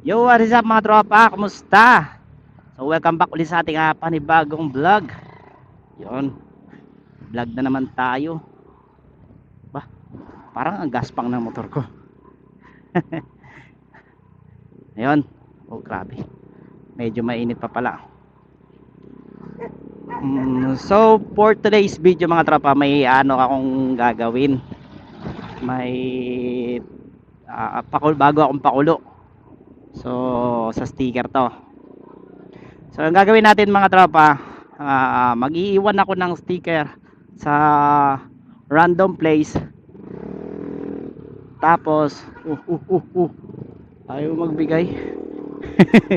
Yo, what is up mga tropa? Kumusta? So, welcome back ulit sa ating uh, panibagong vlog. Yon. Vlog na naman tayo. Ba, parang ang gaspang ng motor ko. Ayun. Oh, grabe. Medyo mainit pa pala. Mm, so, for today's video mga tropa, may ano akong gagawin. May ah, pakul bago akong pakulo. So, sa sticker to. So, ang gagawin natin mga tropa, ah, mag-iiwan ako ng sticker sa random place. Tapos, uh, uh, uh, uh, ayaw magbigay.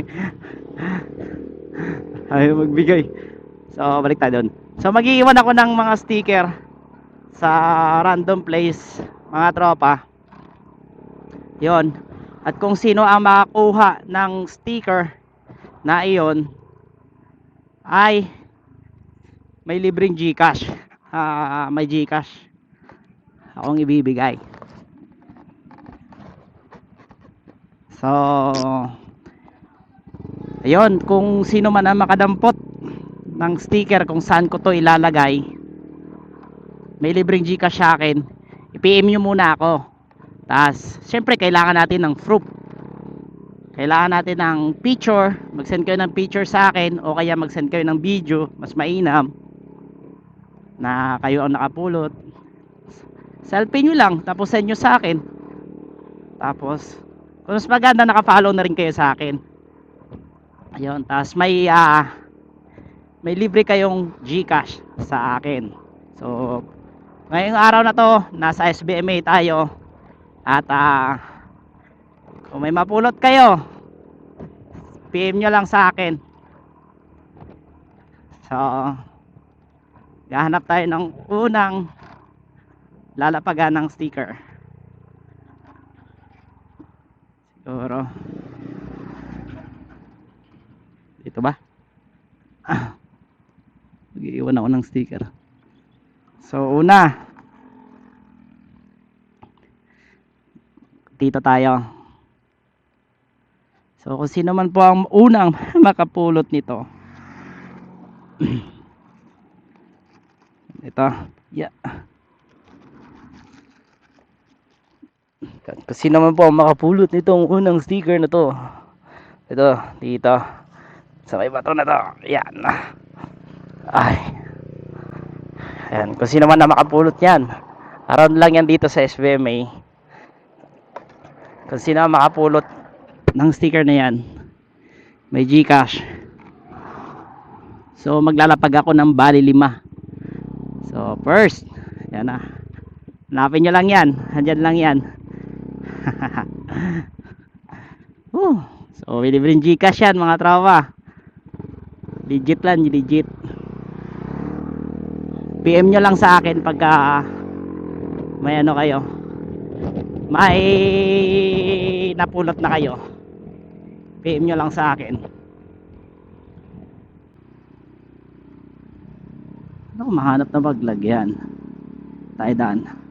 ayaw magbigay. So, balik tayo doon. So, mag-iiwan ako ng mga sticker sa random place, mga tropa. Yon. At kung sino ang makakuha ng sticker na iyon ay may libreng GCash. Ah, may GCash. Akong ibibigay. So, ayun, kung sino man ang makadampot ng sticker kung saan ko to ilalagay, may libreng GCash sa akin, i-PM nyo muna ako. Tapos, syempre, kailangan natin ng proof. Kailangan natin ng picture. Mag-send kayo ng picture sa akin o kaya mag-send kayo ng video. Mas mainam na kayo ang nakapulot. Selfie nyo lang, tapos send nyo sa akin. Tapos, kung mas maganda, nakafollow na rin kayo sa akin. Ayun, tapos may, ah, may libre kayong Gcash sa akin. So, ngayong araw na to, nasa SBMA tayo. At ah, kung may mapulot kayo, PM nyo lang sa akin. So, gahanap tayo ng unang lalapagan ng sticker. Siguro. Dito ba? Ah, Mag-iwan ako ng sticker. So, una, dito tayo. So kung sino man po ang unang makapulot nito. Ito. Yeah. Kung sino man po ang makapulot nitong unang sticker na to. Ito, dito. Sa may bato na to. Yan. Ay. Ayan, kung sino man na makapulot yan. Around lang yan dito sa SBMA kung sino makapulot ng sticker na yan may gcash. So maglalapag ako ng bali lima. So first yan na. Hanapin nyo lang yan. Andyan lang yan. Uh, so may libreng gcash yan mga trawa legit lang legit. PM nyo lang sa akin pagka may ano kayo may napulot na kayo. PM nyo lang sa akin. Ano mahanap na maglagyan tayo daan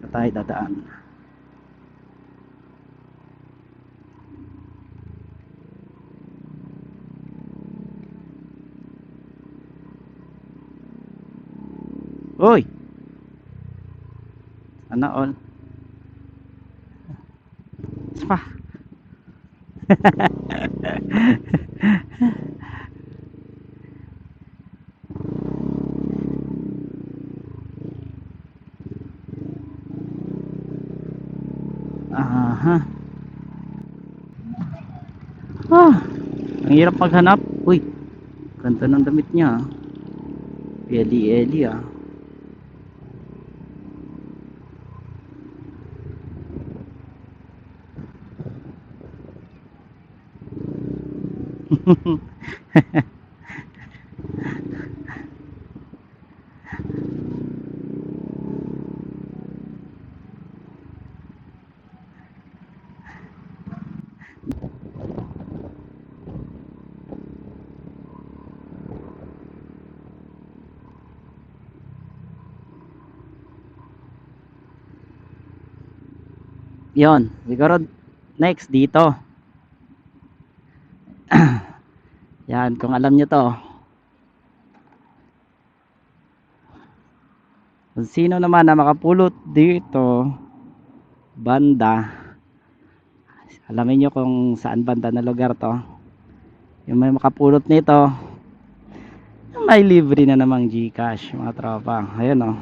dito tayo dadaan. Uy! Sana all. Pa. Aha. Ah, ang hirap maghanap. Uy, ganda ng damit niya. Eli-eli ah. Yon, siguro Next, dito. Yan, kung alam nyo to. Kung sino naman na makapulot dito, banda. Alamin nyo kung saan banda na lugar to. Yung may makapulot nito, may libre na namang Gcash, mga tropa. Ayun oh.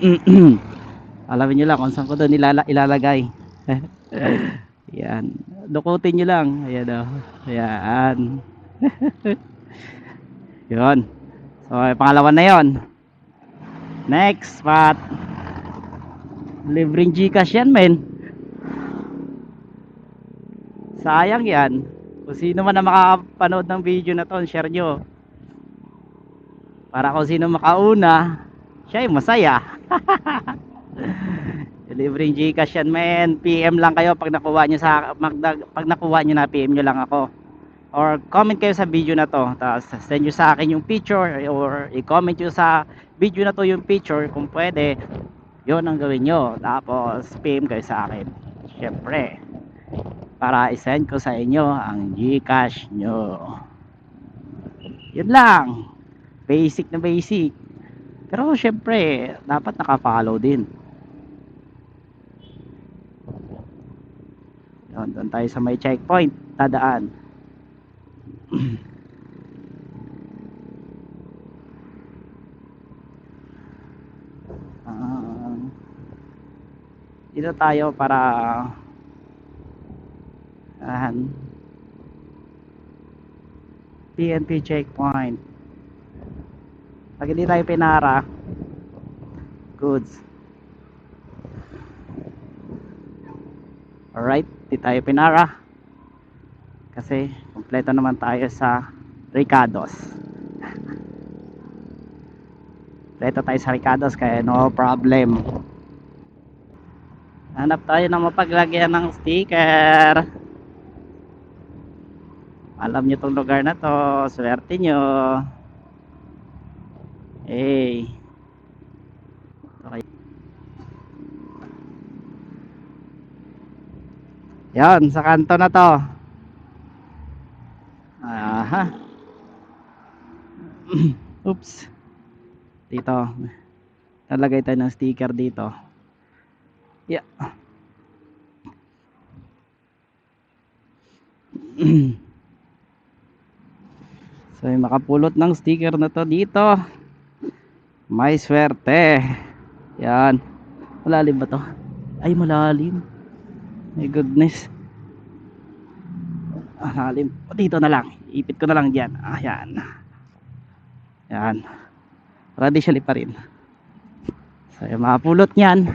Alamin nyo lang kung saan ko doon ilala ilalagay. Yan. Dukutin nyo lang. Ayan o. Ayan. yun. So, eh, pangalawa na yon. Next spot. Libreng Gcash yan, men. Sayang yan. Kung sino man na makapanood ng video na to, share nyo. Para kung sino makauna, siya ay masaya. Libreng Gcash yan, men. PM lang kayo pag nakuha nyo sa pag nakuha nyo na PM nyo lang ako. Or comment kayo sa video na to. Tapos send nyo sa akin yung picture or i-comment nyo sa video na to yung picture kung pwede. Yun ang gawin nyo. Tapos PM kayo sa akin. Syempre. Para i-send ko sa inyo ang Gcash nyo. Yun lang. Basic na basic. Pero syempre, dapat naka-follow din. Yun, doon tayo sa may checkpoint. Tadaan. Ah, dito tayo para ahan PNP checkpoint. Pag hindi tayo pinara goods. Alright di tayo pinara. Kasi kompleto naman tayo sa Ricardos. Kompleto tayo sa Ricardos kaya no problem. Hanap tayo ng mapaglagyan ng sticker. Alam nyo tong lugar na to swerte nyo. Hey. Okay. yan sa kanto na to aha oops dito nalagay tayo ng sticker dito yeah So yung makapulot ng sticker na to dito. May swerte. Yan. Malalim ba to? Ay malalim. My goodness. Malalim. Dito na lang. Ipit ko na lang diyan. Ah, yan. Traditionally pa rin. So yung makapulot niyan.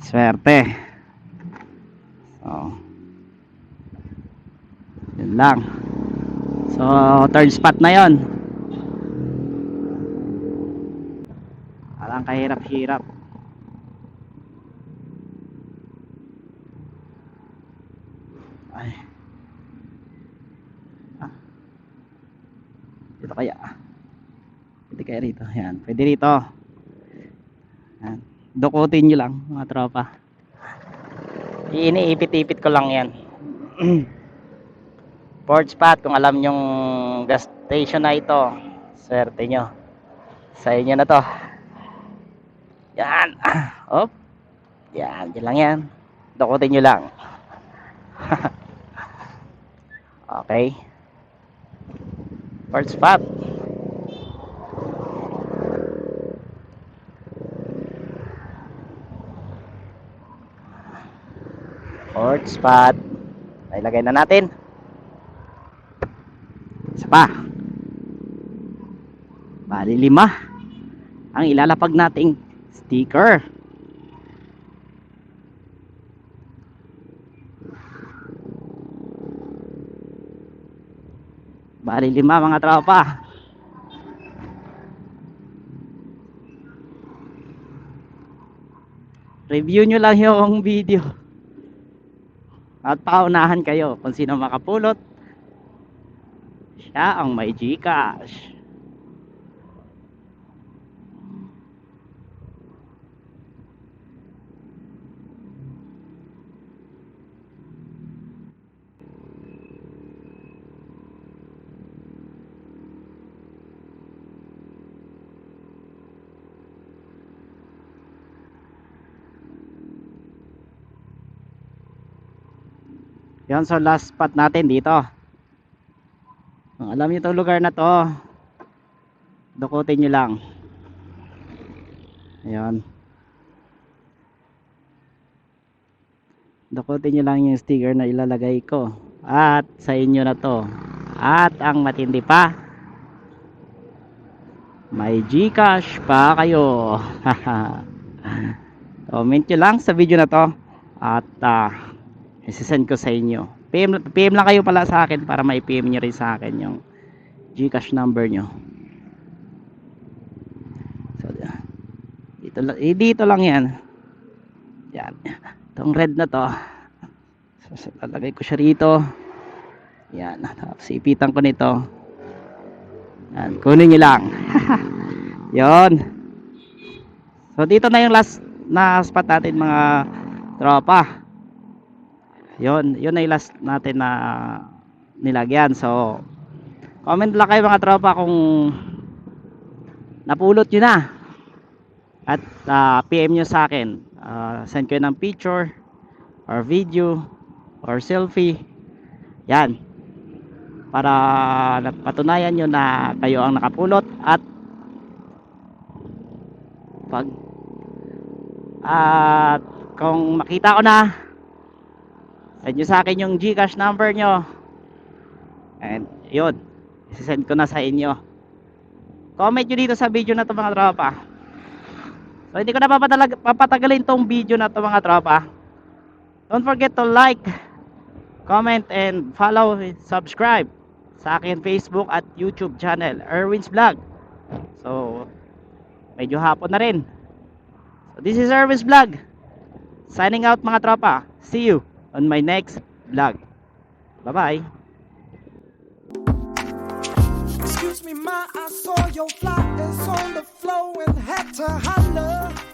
Swerte. So. Yun lang. So, third spot na yon. Parang kahirap-hirap. Ay. Ah. Dito kaya. Pwede kaya rito. Yan. Pwede rito. Yan. Dukutin nyo lang, mga tropa. Iniipit-ipit ko lang yan. Port spot kung alam nyong gas station na ito swerte nyo sa inyo na to yan op yan dyan lang yan dukutin nyo lang okay port spot port spot. Ilagay na natin. Isa pa. Bali lima. Ang ilalapag nating sticker. Bali lima mga tropa. Review nyo lang yung video at paunahan kayo kung sino makapulot siya ang may Gcash. Yan, so last spot natin dito. Alam niyo itong lugar na to, dukutin nyo lang. Ayan. Dukutin nyo lang yung sticker na ilalagay ko. At sa inyo na to. At ang matindi pa, may Gcash pa kayo. Comment nyo lang sa video na to. At ah, isisend ko sa inyo. PM, PM lang kayo pala sa akin para ma-PM nyo rin sa akin yung Gcash number nyo. So, dito, lang- eh, dito lang yan. Yan. Itong red na to. So, so, lalagay ko siya rito. Yan. Tapos ipitan ko nito. Yan. Kunin nyo lang. Yon. So, dito na yung last na spot natin mga tropa. Yun na yung last natin na nilagyan. So, comment lang kayo mga tropa kung napulot nyo na. At ah, PM nyo sa akin. Ah, send kayo ng picture or video or selfie. Yan. Para patunayan nyo na kayo ang nakapulot at pag at kung makita ko na send nyo sa akin yung Gcash number nyo. And yun. Send ko na sa inyo. Comment nyo dito sa video na to mga tropa. So hindi ko na papatagalin tong video na to mga tropa. Don't forget to like comment and follow subscribe sa akin Facebook at YouTube channel Erwin's Vlog. So medyo hapon na rin. So this is Erwin's Vlog. Signing out mga tropa. See you on my next vlog bye bye Excuse me, I saw your fly is on the floor and had to holler.